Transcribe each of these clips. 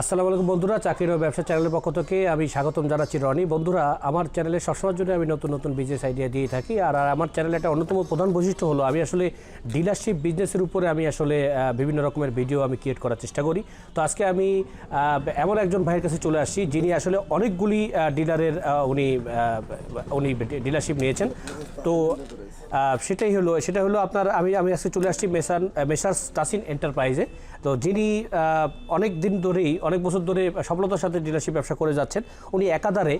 আসসালামু আলাইকুম বন্ধুরা, চাকরির ও ব্যবসা চ্যানেলের পক্ষ থেকে আমি স্বাগতম জানাচ্ছি রনি। বন্ধুরা, আমার চ্যানেলে সবসময়ের জন্য আমি নতুন নতুন বিজনেস আইডিয়া দিয়ে থাকি, আর আমার চ্যানেলে একটা অন্যতম প্রধান বৈশিষ্ট্য হলো আমি আসলে ডিলারশিপ বিজনেসের উপরে আমি আসলে বিভিন্ন রকমের ভিডিও আমি ক্রিয়েট করার চেষ্টা করি। তো আজকে আমি এমন একজন ভাইয়ের কাছে চলে আসছি যিনি আসলে অনেকগুলি ডিলারের উনি উনি ডিলারশিপ নিয়েছেন। তো সেটাই হলো, সেটা হলো আপনার, আমি আমি আজকে চলে আসছি মেসান মেসার্স টাসিন এন্টারপ্রাইজে। তো যিনি অনেক দিন ধরেই, অনেক বছর ধরে সফলতার সাথে ডিলারশিপ ব্যবসা করে যাচ্ছেন, উনি একাধারে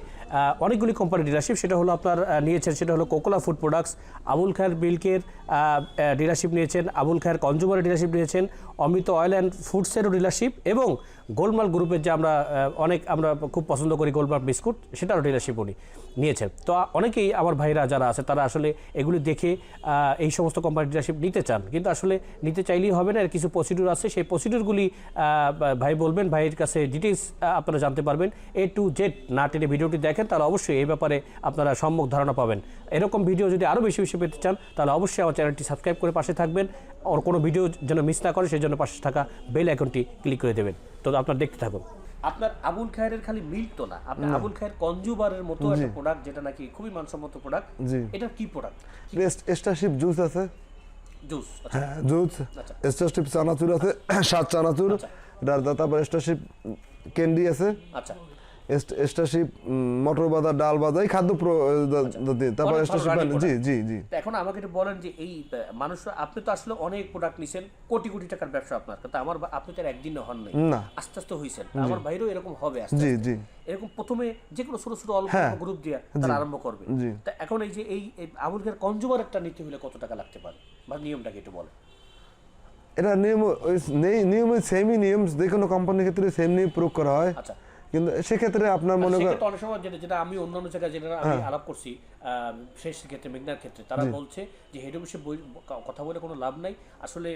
অনেকগুলি কোম্পানি ডিলারশিপ সেটা হলো আপনার নিয়েছেন, সেটা হলো কোকোলা ফুড প্রোডাক্টস আবুল খায়ের বিলকের ডিলারশিপ নিয়েছেন আবুল খায়ের কনজুমার ডিলারশিপ নিয়েছেন, অমৃত অয়েল অ্যান্ড ফুডসেরও ডিলারশিপ এবং গোলমাল গ্রুপের যে আমরা অনেক আমরা খুব পছন্দ করি গোলমাল বিস্কুট, সেটারও ডিলারশিপ উনি নিয়েছেন। তো অনেকেই আমার ভাইরা যারা আছে, তারা আসলে এগুলি দেখে এই সমস্ত কোম্পানি ডিলারশিপ নিতে চান। কিন্তু আসলে নিতে চাইলেই হবে না কিছু প্রসিডিউর আছে। সেই প্রসিডিউরগুলি ভাই বলবেন, ভাইয়ের কাছে ডিটেলস আপনারা জানতে পারবেন। এ টু জেড না টেনে ভিডিওটি দেখেন, তাহলে অবশ্যই এই ব্যাপারে আপনারা সম্মুখ ধারণা পাবেন। এরকম ভিডিও যদি আরও বেশি বেশি পেতে চান, তাহলে অবশ্যই আমার চ্যানেলটি সাবস্ক্রাইব করে পাশে থাকবেন। আর কোনো ভিডিও যেন মিস না করে, সেই জন্য পাশে থাকা বেল আইকনটি ক্লিক করে দেবেন। তো আপনার দেখতে থাকুন। আপনার আবুল খায়ের খালি মিল্ক তো না আপনার আবুল খায়ের কনজুবারের মতো একটা প্রোডাক্ট যেটা নাকি খুবই মানসম্মত প্রোডাক্ট। এটা কি প্রোডাক্ট বেস্ট এস্টারশিপ জুস আছে? জুস হ্যাঁ জুস আচ্ছা। স্টারশিপ চানাচুর আছে সাত চানাচুর। তারপর স্টারশিপ ক্যান্ডি আছে। আচ্ছা। স্টারশিপ মটর বাদা ডাল বাদা এই খাদ্য দা- তারপর স্টারশিপ জি জি। জি এখন আমাকে একটু বলেন যে এই মানুষ আপনি তো আসলে অনেক প্রোডাক্ট নিছেন কোটি কোটি টাকার ব্যবসা আপনার। কিন্তু আমার আপনি তো একদিন হন নাই। না। আস্তে আস্তে হয়েছেন আমার ভাইরও এরকম হবে আস্তে জি জি। এরকম প্রথমে যে কোনো ছোট ছোট অল্প হ্যাঁ। গ্রুপ দিয়ে তারা আরম্ভ করবে। তা এখন এই যে এই আবুল খায়ের কনজুমারেরটা নিতে হলে কত টাকা লাগতে পারে? বা নিয়মটাকে একটু বলেন। এটা নিয়ম নেই- নিয়ম সেমই নিয়ম যে কোনো কোম্পানির ক্ষেত্রে সেম নিয়ম প্রয়োগ করা হয়। আচ্ছা। কিন্তু সেক্ষেত্রে আপনার মনে করেন অনেক সময় যেটা যেটা আমি অন্যান্য জায়গায় যেটা আমি হ্যাঁ। আলাপ করছি শেষ ক্ষেত্রে মেঘনার ক্ষেত্রে তারা বলছে যে হেড অফিসে কথা বলে কোনো লাভ নাই। আসলে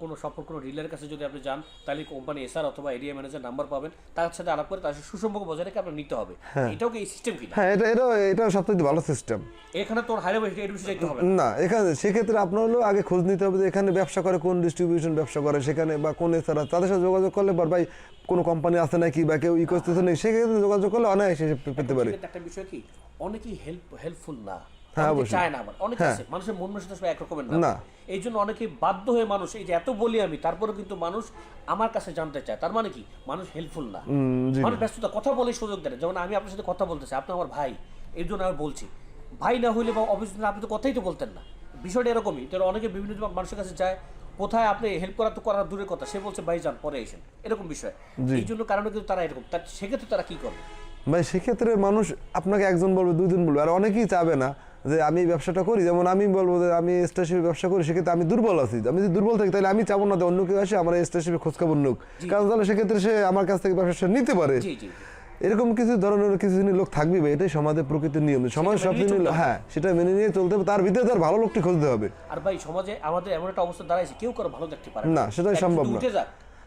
কোনো সম্পর্ক কোনো ডিলারের কাছে যদি আপনি যান তাহলে কোম্পানি এসআর অথবা এরিয়া ম্যানেজার নাম্বার পাবেন। তার সাথে আলাপ করে তার সাথে সুসম্পর্ক বজায় রেখে আপনার নিতে হবে। এটাও কি এই সিস্টেম কিনা? হ্যাঁ এটা এটা এটা সবথেকে ভালো সিস্টেম এখানে তোর হাইরে হেড অফিসে যাইতে হবে না। এখানে সেক্ষেত্রে আপনার হলো আগে খোঁজ নিতে হবে যে এখানে ব্যবসা করে কোন ডিস্ট্রিবিউশন ব্যবসা করে সেখানে বা কোন এছাড়া তাদের সাথে যোগাযোগ করলে পর ভাই কোনো কোম্পানি আছে নাকি বা কেউ ই নাকি সেক্ষেত্রে যোগাযোগ করলে অনায়াসে পেতে পারে। একটা বিষয় কি? অনেকেই হেল্প হেল্পফুল না। হ্যাঁ। চায় না অনেকে হ্যাঁ। আছে মানুষের মন মানসিকতা সব একরকমের না। না। এই জন্য অনেকে বাধ্য হয়ে মানুষ এই যে এত বলি আমি তারপরেও কিন্তু মানুষ আমার কাছে জানতে চায়। তার মানে কি? মানুষ হেল্পফুল না। মানুষ ব্যস্ততা কথা বলে সুযোগ দেয় যেমন আমি আপনার সাথে কথা বলতেছি আপনি আমার ভাই এই জন্য আমি বলছি ভাই না হইলে বা অফিস না আপনি তো কথাই তো বলতেন না। বিষয়টা এরকমই। তো অনেকে বিভিন্ন মানুষের কাছে যায় কোথায় আপনি হেল্প করা তো করার দূরের কথা। সে বলছে ভাই যান পরে এসেন। এরকম বিষয়। এই জন্য কারণে কিন্তু তারা এরকম। তার সেক্ষেত্রে তারা কি করবে? ভাই সেক্ষেত্রে মানুষ আপনাকে একজন বলবে দুইজন বলবে। আর অনেকেই চাবে না যে আমি এই ব্যবসাটা করি। যেমন আমি বলব যে আমি স্টেশনের ব্যবসা করি সেক্ষেত্রে আমি দুর্বল আছি। আমি যদি দুর্বল থাকি তাহলে আমি চাবো না যে অন্য কেউ আসে আমার স্টেশনের খোঁজ খবর নিক কারণ তাহলে সেক্ষেত্রে সে আমার কাছ থেকে ব্যবসা নিতে পারে। এরকম কিছু ধরনের কিছু জিনিস লোক থাকবে ভাই, এটাই সমাজের প্রকৃতির নিয়ম। সমাজ সব জিনিস হ্যাঁ সেটা মেনে নিয়ে চলতে হবে তার ভিতরে তার ভালো লোকটি খুঁজতে হবে। আর ভাই সমাজে আমাদের এমন একটা অবস্থা দাঁড়াইছে কেউ কারও ভালো দেখতে পারে না, সেটাই সম্ভব না।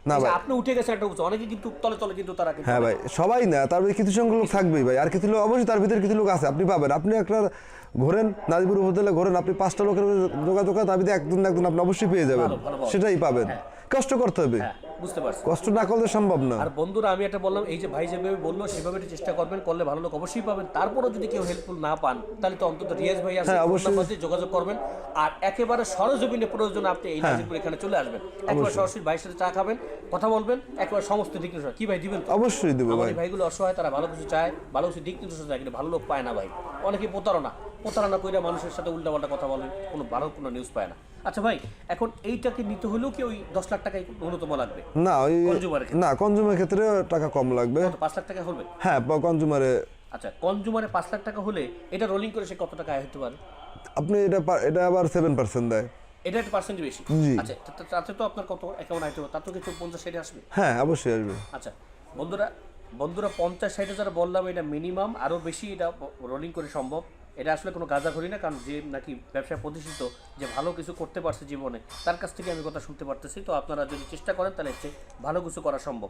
না ভাই। আপনি উঠে গেছেন একটা উঠছে অনেকে কিন্তু তলে তলে কিন্তু তারা হ্যাঁ ভাই সবাই না তারপরে কিছু সংখ্যক লোক থাকবেই ভাই আর কিছু লোক অবশ্যই তার ভিতরে কিছু লোক আছে আপনি পাবেন। আপনি একটা ঘোরেন নাজিপুর হোটেলে ঘোরেন আপনি পাঁচটা লোকের যোগাযোগ তার ভিতরে একজন একজন আপনি অবশ্যই পেয়ে যাবেন। সেটাই পাবেন। কষ্ট করতে হবে। হ্যাঁ বুঝতে পারছি। কষ্ট না করলে সম্ভব না। আর বন্ধুরা আমি একটা বললাম এই যে ভাই যেভাবে বলল সেভাবে চেষ্টা করবেন করলে ভালো লোক অবশ্যই পাবেন। তারপরেও যদি কেউ হেল্পফুল না পান তাহলে তো অন্তত রিয়াজ ভাই আছে হ্যাঁ, অবশ্যই। যোগাযোগ করবেন। আর একেবারে সরজমিনে প্রয়োজন আপনি এই নাজিরপুর এখানে চলে আসবেন। একবার সরাসরি ভাইয়ের সাথে চা খাবেন কথা বলবেন একবার সমস্ত দিক নির্দেশনা কি ভাই দিবেন অবশ্যই দেবো ভাইগুলো অসহায় তারা ভালো কিছু চায় ভালো কিছু দিক নির্দেশনা চায় কিন্তু ভালো লোক পায় না ভাই। অনেকে প্রতারণা। প্রতারণা করে মানুষের সাথে উল্টাপাল্টা কথা বলে কোনো ভালো কোনো নিউজ পায় না। আচ্ছা ভাই এখন এইটাকে নিতে হলেও কি ওই দশ লাখ টাকাই ন্যূনতম লাগবে? না ওই না কনজুমার ক্ষেত্রে টাকা কম লাগবে। পাঁচ লাখ টাকা হবে? হ্যাঁ কনজুমারে আচ্ছা কনজুমারে পাঁচ লাখ টাকা হলে এটা রোলিং করে সে কত টাকা আয় হতে পারে? আপনি এটা এটা আবার সেভেন পার্সেন্ট দেয়। এটা একটা পার্সেন্ট বেশি। আচ্ছা তাতে তো আপনার কত অ্যাকাউন্ট আইতে হবে তার তো কিছু পঞ্চাশ ষাটে আসবে। হ্যাঁ অবশ্যই আসবে। আচ্ছা বন্ধুরা বন্ধুরা পঞ্চাশ ষাট হাজার বললাম এটা মিনিমাম আরও বেশি এটা রোলিং করে সম্ভব। এটা আসলে কোনো গাঁজা করি না, কারণ যে নাকি ব্যবসায় প্রতিষ্ঠিত, যে ভালো কিছু করতে পারছে জীবনে, তার কাছ থেকে আমি কথা শুনতে পারতেছি। তো আপনারা যদি চেষ্টা করেন, তাহলে ভালো কিছু করা সম্ভব।